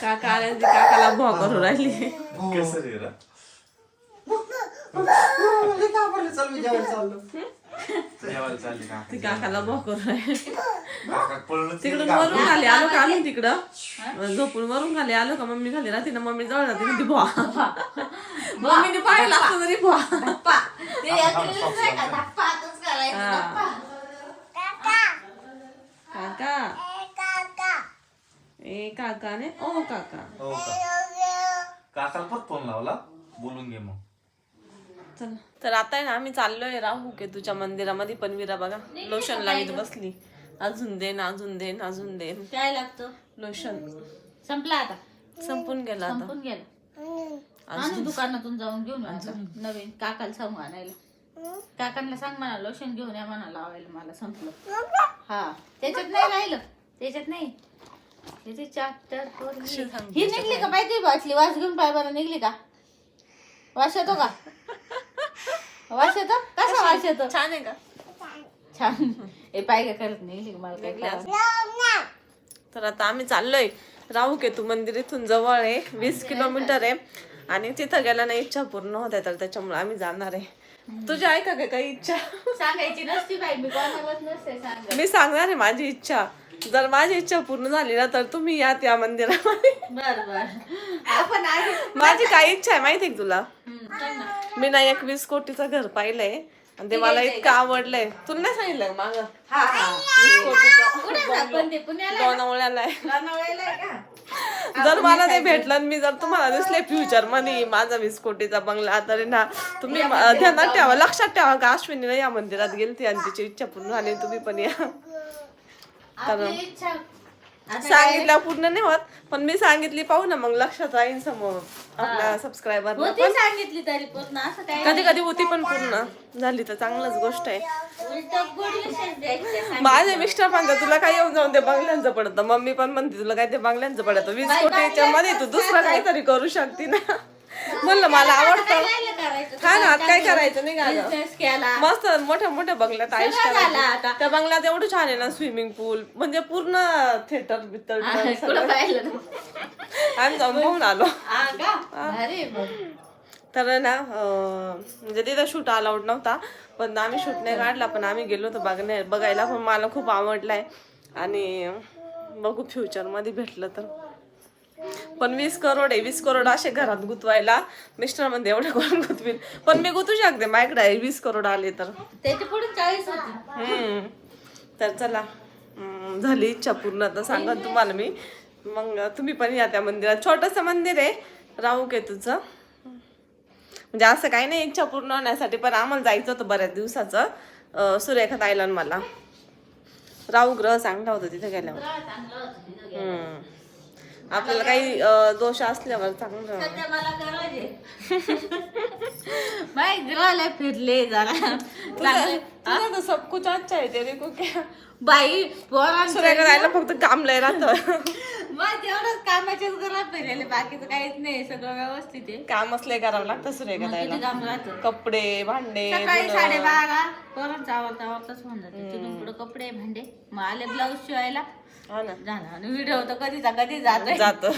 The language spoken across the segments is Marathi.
काका आले आणि ती काकाला भॉ करू राहिली. ती काकाला भॉ करू राहिली. तिकडून वरून खाली आलो का आम्ही तिकडं? झोपून वरून खाली आलो का? मम्मी खाली राहते ना मम्मी जवळ राहते म्हणते भॉ मम्मीने पाहिलं असतं तरी भॉ धप्पा ते यात्रेलाच नाही का धप्पातच करायचं हा. धप्पा काका ए काका ने ओ काका हो का? काकाला परत फोन लावला. बोलून घे मग. चल. तर आता आहे ना आम्ही चाललोय राहू के तुझ्या मंदिरामध्ये पण विरा बघा लोशन लावीत बसली. अजून देन अजून देन अजून देन काय लागतं. लोशन संपला आता. संपून गेला आता. संपून गेला. आणू दुकानातून जाऊन घेऊन या आता. नवीन काकाला सांगू आणायला. काकांना सांग म्हणा लोशन घेऊन या म्हणा लावायला मला संपलं. हा त्याच्यात नाही राहिलं. त्याच्यात नाही. त्याचे चाप्टर ही निघली का पाहिजे बाटली? वास घेऊन पाय बरं निघली का? वास येतो का? वास येतो? कसा वास येतो? छान आहे का? छान. हे पाय का करत निघली का? मला काय कळलं. तर आता आम्ही चाललोय राहू केतू मंदिर इथून जवळ आहे वीस किलोमीटर आहे. आणि तिथं गेल्या नाही इच्छा पूर्ण होत्या तर त्याच्यामुळे आम्ही जाणार आहे. तुझी ऐका का काही इच्छा? सांगायची नसती बाई मी कोणालाच नसते सांग मी सांगणार आहे माझी इच्छा. जर माझी इच्छा पूर्ण झाली ना तर तुम्ही या त्या मंदिरामध्ये. बर बर. आपण माझी काय इच्छा आहे माहिती आहे का तुला. मी ना एक वीस कोटीचं घर पाहिलंय आणि ते मला इतकं आवडलंय. तुला नाही सांगितलं माग? हा वीस कोटीचं. जर मला ते भेटलं आणि मी जर तुम्हाला दिसले फ्युचरमध्ये माझा वीस कोटीचा बंगला तरी ना तुम्ही ध्यानात ठेवा लक्षात ठेवा का अश्विनीला या मंदिरात गेलती आणि तिची इच्छा पूर्ण झाली तुम्ही पण या. सांगितलं पूर्ण नाही होत पण मी सांगितली पाहू ना मग लक्षात राहील समोर आपल्या सबस्क्रायबर होती सांगितली तरी पूर्ण असं काय कधी कधी होती पण पूर्ण. झाली तर चांगलंच गोष्ट आहे. माझे मिस्टर म्हणतात तुला काय येऊन जाऊन ते बंगल्यांचं पडतं? मम्मी पण म्हणते तुला काय ते बंगल्यांचं पडतं? वीस कोटीच्या मध्ये तू दुसरं काहीतरी करू शकते ना. म्हणलं मला आवडतं. काय राहिलं करायचं. हा ना आता काय करायचं नाही का गं? मस्त मोठ्या मोठ्या बंगल्यात आयुष्य करायचं. त्या बंगल्यात एवढं छान आहे ना स्विमिंग पूल म्हणजे पूर्ण थिएटर बितर पाहिलं? आम्ही जाऊन पाहून आलो. हा का? अरे बघ. तर ना अं, म्हणजे तिथं शूट अलाउड नव्हता पण आम्ही शूट नाही काढला पण आम्ही गेलो होतो बघण्या बघायला पण मला खूप आवडलाय. आणि बघू फ्युचरमध्ये भेटलं तर. पण वीस करोड आहे वीस करोड असे घरात गुतवायला मिस्टरमध्ये एवढे करून गुतवील? पण मी गुतू शकते माझ्याकडे आहे वीस करोड आले तर. त्याच्या पुढे चाळीस होती. तर चला झाली इच्छा पूर्ण. आता सांगा तुम्हाला मी. मग तुम्ही पण या त्या मंदिरात. छोटंसं मंदिर आहे राहू केतूचं म्हणजे असं काही नाही इच्छा पूर्ण होण्यासाठी पण आम्हाला जायचं होतं बऱ्याच दिवसाचं सुरेखा ताईला मला. राहू ग्रह चांगला होता तिथे गेल्यावर. आपल्याला काही दोष असल्यावर चांगलं सध्या मला गरज आहे. बाई ग्रहाला फिरले जरा. चांगले तुझं तर सब कुछ अच्छा आहे तेरे को क्या? बाई पोरांचं सुरेखा ताईला फक्त काम लय राहतं. मग तेवढंच कामाच्याच घरात फिरलेले बाकीचं काहीच नाही सगळं व्यवस्थित आहे. काम असले करावं लागतं सुरेखा मग ताईला. किती काम राहतं? कपडे भांडे सकाळी धुणं. साडेबारा पोरांचं आवडता आवडताच होऊन जाते. तिथून पुढे कपडे भांडे. मग आले ब्लाऊज शिवायला. हा ना. झाला आणि व्हिडिओ तर कधीचा कधी जातोय जातो.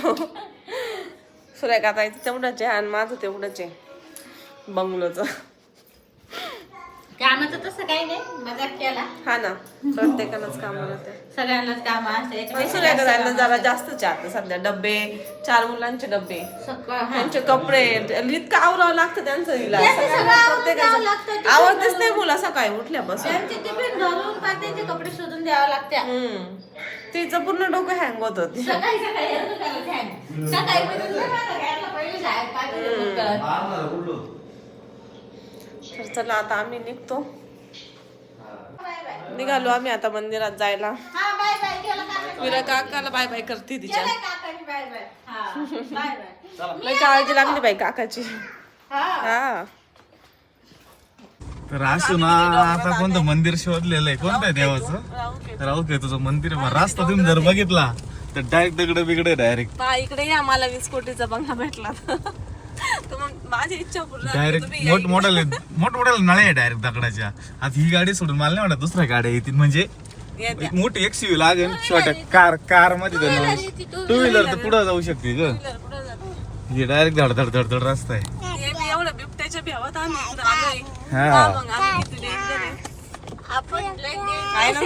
सुरेखा ताईचं तेवढंच आहे आणि माझं तेवढंच आहे. बंगलोचं. कामाचं तसं काही नाही मजाक केला. हा ना प्रत्येकानंच काम सगळ्यांनाच काम असते जास्त जरा जास्तच आहे आता सध्या डब्बे चार मुलांचे डब्बे. हा. त्यांचे कपडे इतकं आवरावं लागतं त्यांचं हिला आवडतेच नाही मुला सकाळी उठल्यापासून त्यांचे कपडे शोधून द्यावे लागते तिचं पूर्ण डोकं हँग होत. सकाळी पण तुला माझं घ्यायला पहिले शाळेत पाठवते मग कळत. तर चला आता आम्ही निघतो. Bye bye. निघालो आम्ही आता मंदिरात जायला. हा बाय बाय केलं काकाने. विरा काकाला बाय बाय करते तिच्या. केलं काकाने बाय बाय. हा बाय बाय. लय काळजी लागली बाई काकाची. हा. हा. तर असू ना आता कोणतं मंदिर शोधलेलं आहे कोणतं आहे देवाचं राहू दे तुझं मंदिर. रास्ता तुम्ही जर बघितला तर डायरेक्ट दगड बिगडे डायरेक्ट पहा इकडे या मला वीस कोटीचा बंगला भेटला. तर मग माझी इच्छा पूर्ण झाली. डायरेक्ट तुम्ही या मोठ मोठाले मोठ मोठाले नळे आहे डायरेक्ट दगडाच्या आता ही गाडी सोडून मला नाही वाटत दुसऱ्या गाड्या येतील म्हणजे येत्या. एक मोठी एक्सयू लागेल छोट्या कार कारमध्ये टू व्हीलर तर पुढे जाऊ शकते ग पुढं जातो. हे डायरेक्ट धड धड धड धड रस्ता आहे हे बी एवढं बिबट्याच्या भ्यावात आम्ही इकडं आलोय. हा. हा, मग आम्ही किती danger आहे. आपण काय ना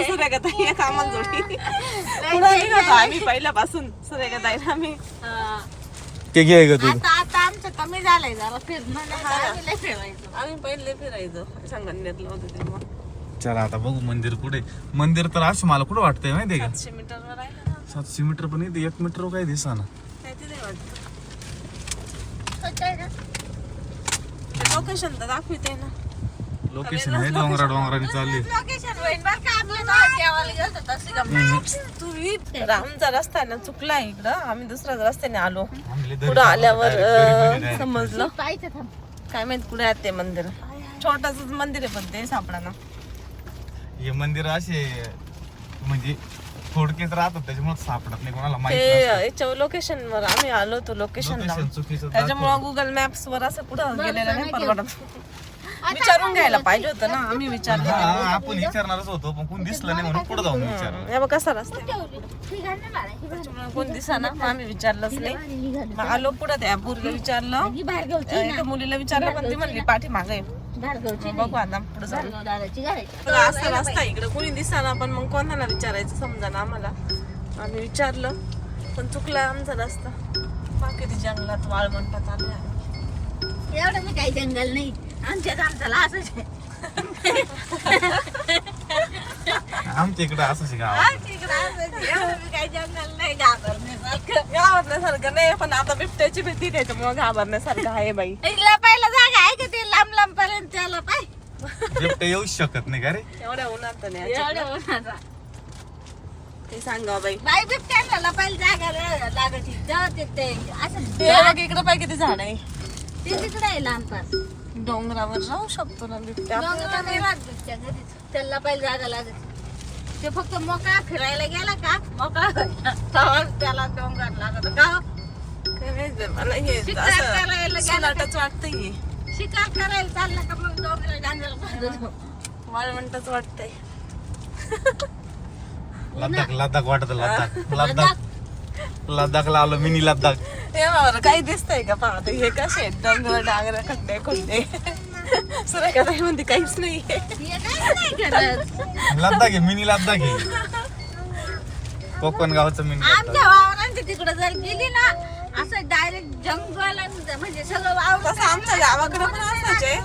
आम्हाला जोडी पुढं आम्ही पहिल्यापासून आम्ही हा. ते घे ग तू. आता आता आमचं कमी झालंय जरा फिरणं. नाही तर आम्ही लय फिरायचो. आम्ही पहिले फिरायचो. संगमनेरला होतो तेव्हा चला आता बघू मंदिर कुठे. मंदिर तर असं मला कुठं वाटतंय माहितीये का? सातशे मीटरवर राहिलं ना. सातशे मीटर पण येते एक मीटर काय दिसा ना काय तिथे वाटतं. लोकेशन तर दाखविते ना. लोकेशन आहे डोंगरा डोंगराने चालली. लोकेशन होईल बरं का आपल्या गावात जेवायला गेलतो तशी गंमत. तुम्ही रामचा रस्ता आहे ना चुकला इकडं. आम्ही दुसऱ्याच रस्त्याने आलो. पुढं आल्यावर. समजलं. काय माहीत कुठे आहे ते मंदिर. छोटस मंदिर आहे पण ते सापडा ना हे मंदिर असे म्हणजे थोडकेच राहतात त्याच्यामुळे सापडत नाही कोणाला ते माहीत याच्यावर लोकेशन वर आम्ही आलो होतो लोकेशन त्याच्यामुळे गुगल मॅप्स वर असं पुढं गेलेलं नाही परवडत विचारून घ्यायला पाहिजे होतं ना आम्ही विचारलं. हा आपण विचारणारच होतो पण कोण दिसलं नाही म्हणून पुढे जाऊन विचार हे बघ कसा रस्ता आहे. त्याच्यामुळे कोण दिसा ना आम्ही विचारलंच नाही. मग आलो पुढे त्या पोरीला विचारलं. ही एका मुलीला विचारलं पण ती म्हणली पाठी मागे भार्गवची बघू आता पुढे बघा, असा रस्ता आहे. इकडे कोणी दिसाना पण मग कोणाला विचारायचं समजा ना आम्हाला. आम्ही विचारलं पण चुकला आमचा रस्ता बाकी ती जंगलात वाळवंटात आले आम्ही. एवढं मी काही जंगल नाही. आमच्याला असंच. आमच्या इकडे असंच आहे. जंगल नाही घाबरण्यासारखं. घाबरण्यासारखं नाही पण आता बिबट्याची भीती त्याच्यामुळे घाबरण्यासारखं आहे बाई. पहिला जागा आहे का ते लांब लांब पर्यंत त्याला पाय? बिबट्या येऊच शकत नाही का रे? एवढ्या उन्हात नाही एवढं उन्हाचा. ते सांगा बाई. बाई बिबट्याला लपायला जागा ला- लागत. तेव्हा ते ते असं. ते बघ इकडं पाय किती झाड आहे? ते तिकडे आहे लांब पार डोंगरावर राहू शकतो ना बिबट्या. त्याला लपायला जागा लागत ते फक्त मोकळा फिरायला गेला का? मोकळा तेव्हा त्याला डोंगर लागत का हो? काय माहीत बाई, मला हे शिकार करायला असं गेला सुलाटच वाटतंय. हे शिकार करायला चालला का मग डोंगराला गांजाला. वाळवंटच वाटतंय. लद्दाख लद्दाख वाटत लद्दाख. लद्दाख लद्दाखला आलो मिनी लद्दाख. हे बाबा काही दिसतंय का? पाहते हे कसे आहेत? डोंगर डांगर खड्डे खुड्डे. सुरेखा ताई म्हणते काहीच नाही हे काय नाही करत लद्दाख आहे मिनी लद्दाख आहे. कोकण गावचं मिनी लद्दाख. आमच्या वावरांच्या तिकडे जर गेली ना असं डायरेक्ट जंगल आणि म्हणजे सगळं वावर तसं आमच्या गावाकडे पण असायचे.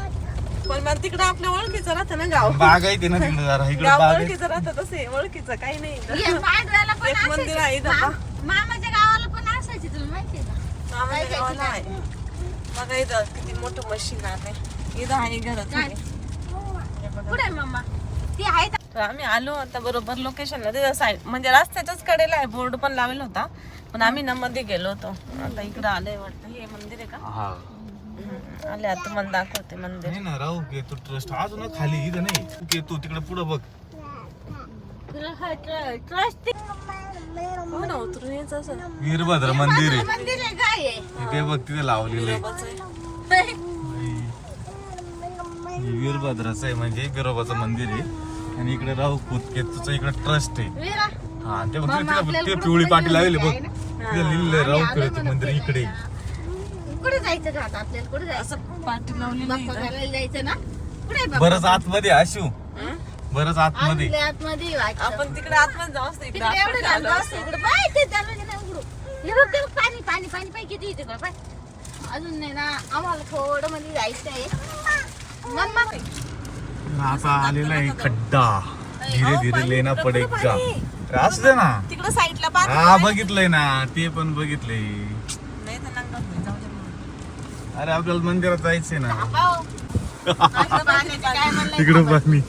पण मग तिकडं आपल्या ओळखीचं राहतं ना गाव. बाग आहे ते ना तिकडे जरा. इकडे गाव बाग आहे. ओळखीचं राहतं तसे ओळखीचं काही नाही. इथं. हे मांडव्याला पण एक मंदिर आहे. इथं मामाच्या गावाला पण असायचे तुला माहितीये का? गावाला आहे बघा इथं किती मोठं मशीन आहे इथं आहे घरात काय? कुठे आहे मामा? ती आहे का? तर आम्ही आलो आता बरोबर लोकेशनला तिथं साईड म्हणजे रस्त्याच्याच कडेला आहे. बोर्ड पण लावलेला होता. पण आम्ही ना मध्ये गेलो होतो. आता इकडं आलंय वाटतं. हे मंदिर आहे का? हा. हम्म, आले आता तुम्हाला दाखवते मंदिर. नाही ना राहू के तू ट्रस्ट अजून खाली इथं नाही. तू के तू तिकडे पुढे बघ. तुला हा ट्र- ट्रस्ट ते- हो ना उतरून यायचं असं. वीरभद्र मंदिर आहे. मंदिर आहे काय आहे. इथे बघ तिथे लावलेलं आहे. आहे. हे वीरभद्राचं आहे म्हणजे बिरोबाचं मंदिर आहे. आणि इकडे राहू केतूचं इकडे ट्रस्ट आहे. वीरा, हा ते बघ तिथे ते पिवळी पाटी लावली बघ. तिथे लिहिलंय राहू केतू मंदिर इकडे. आहे. कुठे जायचं का आता आपल्याला? कुठे जायचं? असं पाठी लावली बाप्पा घालायला जायचं ना? कुठे आहे? बरंच आतमध्ये आशू. बरंच आतमध्ये. आतमध्ये. आपण तिकडे आतमध्ये तिकडे एवढं इकडे. बाय, ते दरवाजा उघडू. हे बघ, ते बघ, पाणी पाणी पाणी पाणी किती बाय अजून नाही ना आम्हाला थोडं मध्ये जायचं आहे. मम्मा आता आलेला आहे खड्डा. धीरे धीरे लेना पडेगा असू दे ना. तिकडे साईडला पाणी हा बघितलंय ना ते पण बघितलंय. नाही तर नंतर नाही, जाऊ दे मग. अरे आपल्याला मंदिरात जायचंय ना. पाव. पाण्याचं काय तिकडे पाणी.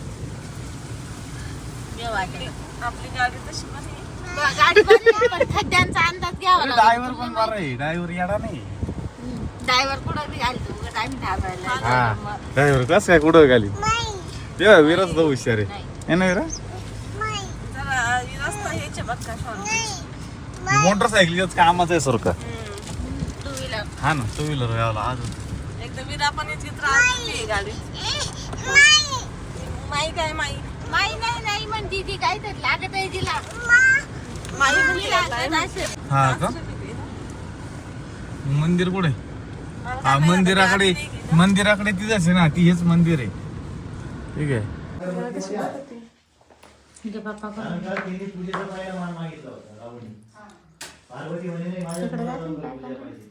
आपली गाडी तशी गाडी खड्ड्यांचा अंदाज घ्यावा. ड्रायव्हर पण बरा आहे ड्रायव्हर येडा नाही. ड्रायव्हर कुठं घालतो? आम्ही हा. ड्रायव्हर कस काय कुठं गाली ते विराज जाऊ हुशार आहे. है ना विरा रस्ता हेच आहे बघ का कामाचं टू व्हीलर हा ना टू व्हीलर यावला अजून एकदम विरा पण इतकी त्रास देते गाडी माई काय माई माई नाही नाही म्हणती ती काहीतरी लागत आहे तिला. माई ती लागत असेल. हा का? मंदिर कुठे? हा मंदिराकडे मंदिराकडे तिथंच आहे ना ती हेच मंदिर आहे. ठीक आहे. पाहिजे.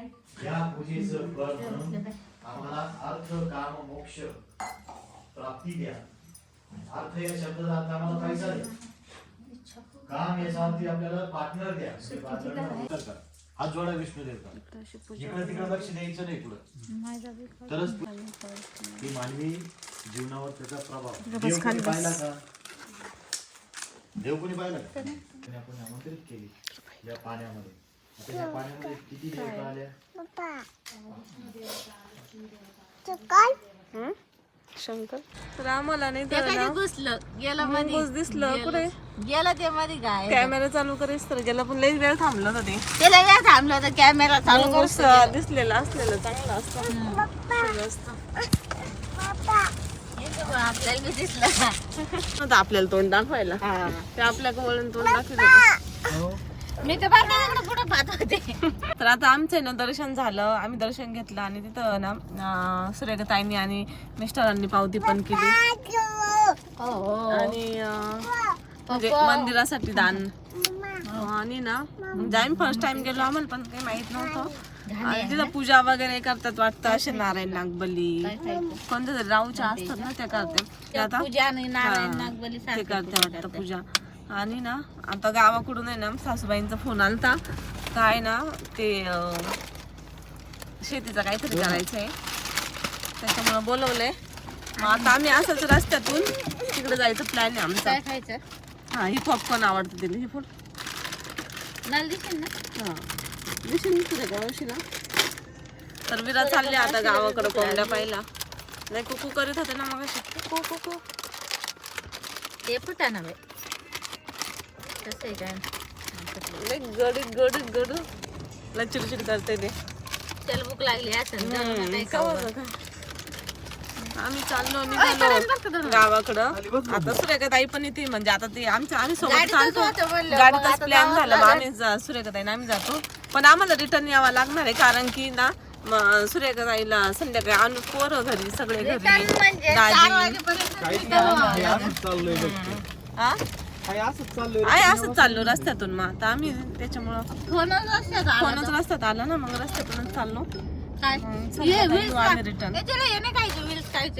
या पूजेचं फळ म्हणून आम्हाला अर्थ काम मोक्ष प्राप्ती द्या. अर्थ या शब्दाचा अर्थ आम्हाला पैसा द्या. काम याच्यावरती आपल्याला पार्टनर द्या. म्हणून. हात जोडा विष्णू देवता. इकडे तिकडे लक्ष द्यायचं नाही पुढं. तरच ती मानवी जीवनावर त्याचा प्रभाव. देव कोणी पाहिला का? देव कोणी पाहिला का? आपण आमंत्रित केली. या पाण्यामध्ये. आता या पाण्यामध्ये किती देवता आल्या? हं? शंकर? तर आम्हाला नाही तर ना घुसलं? गेलं मुंगूस दिसलं कुठे? गेलं ते मध्ये काय? कॅमेरा चालू करेस तर गेला पण लई वेळ थांबलं होतं ते. त्याला वेळ थांबलं होतं कॅमेरा चालू मुंगूस अं, दिसलेलं असलेलं चांगलं असतं. सगळं असतं. हे सगळं आपल्याला बी दिसलं. आपल्याला तोंड दाखवायला. ते आपल्या वळून तोंड दाखवत होतं. मी तर पुढे पाहत होते. तर आता आमचं आहे ना दर्शन झालं. आम्ही दर्शन घेतलं आणि तिथं ना अं, सुरेखाताईंनी आणि मिस्टरांनी पावती पण केली. हो आणि अं, म्हणजे मंदिरासाठी दान. आणि ना म्हणजे आम्ही फर्स्ट टाइम गेलो आम्हाला पण काही माहीत नव्हतं. आणि तिथं पूजा वगैरे करतात वाटतं असे नारायण नागबली. कोणत्या तरी राऊच्या असतात ना त्या करते पूजा आणि नारायण हा, नागबली ते करते वाटतं पूजा. आणि ना आता गावाकडून आहे ना सासूबाईंचा फोन आलता. काय ना ते शेतीचं काहीतरी करायचं आहे त्याच्यामुळं बोलवलंय. मग आता आम्ही असंच रस्त्यातून तिकडे जायचं प्लॅन आहे आमचा. काय खायचं? हा ही पॉपकॉर्न आवडतं तिला. ही फूड मला दिसेल ना? हा. दिसेल ना तुझ्या गावाशीला तर विरा चालले आता गावाकडे कोंबड्या पाहिला नाही कुकू करीत होते ना मग कुकू कुकू. ते फुटा ना बाई. कसं आहे काय? गडू चिडचिड करते ते. त्याला भूक लागली का? आम्ही चाललो निघालो. गावाकडं. आता सुरेखाताई पण येते म्हणजे आता ते आमच्या आम्ही सोबत चालतो. आता प्लॅन झाला. आम्ही जा- सुरेखाताईने आम्ही जातो. पण आम्हाला रिटर्न यावं लागणार आहे कारण की ना सुरेखाताईला संध्याकाळी आणू पोरं घरी सगळे घरी. म्हणजे दाजी. काय आहे असंच चाललो रस्त्यातून मग. आता आम्ही त्याच्यामुळं फोनच आला रस्त्यात आला ना मग रस्त्यातूनच चाललो. काय? मग रिटर्न याच्याला नाही खायचं wheels खायचं